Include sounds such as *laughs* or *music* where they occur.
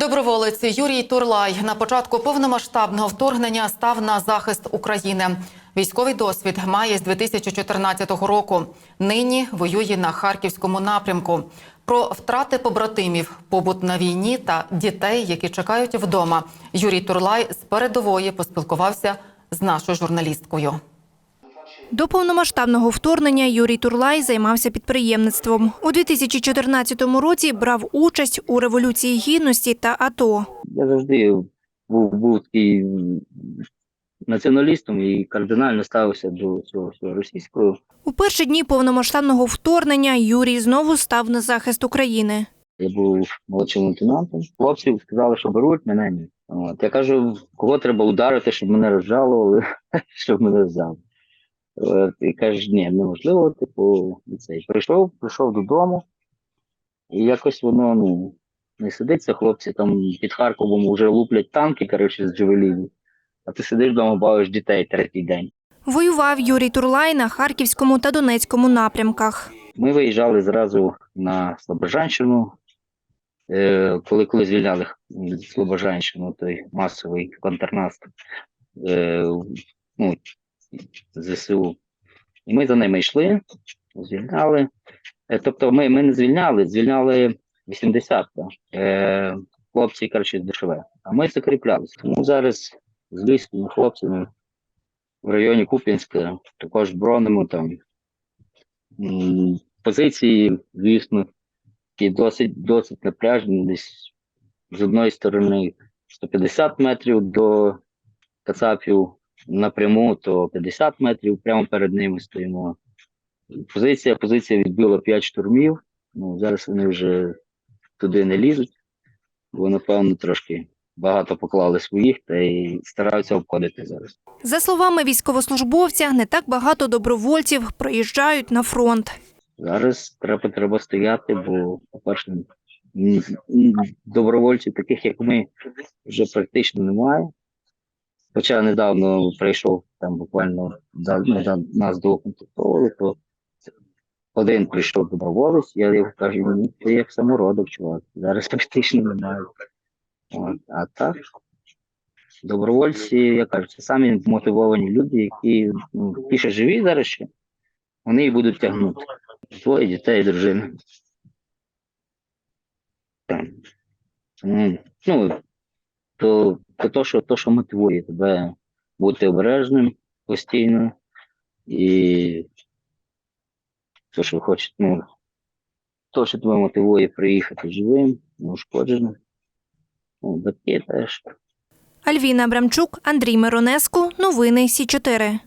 Доброволець Юрій Турлай на початку повномасштабного вторгнення став на захист України. Військовий досвід має з 2014 року. Нині воює на харківському напрямку. Про втрати побратимів, побут на війні та дітей, які чекають вдома. Юрій Турлай з передової поспілкувався з нашою журналісткою. До повномасштабного вторгнення Юрій Турлай займався підприємництвом. У 2014 році брав участь у Революції Гідності та АТО. Я завжди був, був такий націоналістом і кардинально ставився до цього всього російського. У перші дні повномасштабного вторгнення Юрій знову став на захист України. Я був молодшим лейтенантом. Хлопці сказали, що беруть мене ні. От. Я кажу, кого треба ударити, щоб мене розжалували, *laughs* щоб мене взяли. От. І каже, ні, неможливо, типу, цей. Прийшов, прийшов додому, і якось воно ну, не сидиться, хлопці там під Харковом вже луплять танки, коротше, з джевелінів. А ти сидиш вдома, бавиш дітей третій день. Воював Юрій Турлай на Харківському та Донецькому напрямках. Ми виїжджали зразу на Слобожанщину. Е, коли, коли звільняли Слобожанщину, той масовий контрнаступ е, ну, ЗСУ. І ми за ними йшли, звільняли. Е, тобто ми, ми не звільняли, звільняли 80-та. Е, хлопці, коротше, ДШВ. А ми закріплялися. Тому зараз з львівськими хлопцями в районі Куп'янська також бронимо там позиції, звісно, які досить, досить напряжені. Десь з одної сторони 150 метрів до Кацапів напряму, то 50 метрів прямо перед ними стоїмо. Позиція, позиція відбила 5 штурмів. Ну, зараз вони вже туди не лізуть, бо, напевно, трошки багато поклали своїх та й стараються обходити зараз. За словами військовослужбовця, не так багато добровольців приїжджають на фронт. Зараз треба, треба стояти, бо, по-перше, м, м, добровольців, таких як ми, вже практично немає. Хоча недавно прийшов там буквально за, ну, за нас доукомплектовували, то один прийшов доброволець, я його кажу, ну, ти як самородок, чувак, зараз практично немає. От, а так, добровольці, я кажу, це самі мотивовані люди, які ну, що живі зараз ще, вони і будуть тягнути. Двоє дітей. Тому, Ну, то, це то, що, то, що мотивує тебе бути обережним постійно і то, що хоче, ну, то, що тебе мотивує приїхати живим, неушкодженим. Ну, батьки теж. Альвіна Абрамчук, Андрій Миронеску. Новини Сі 4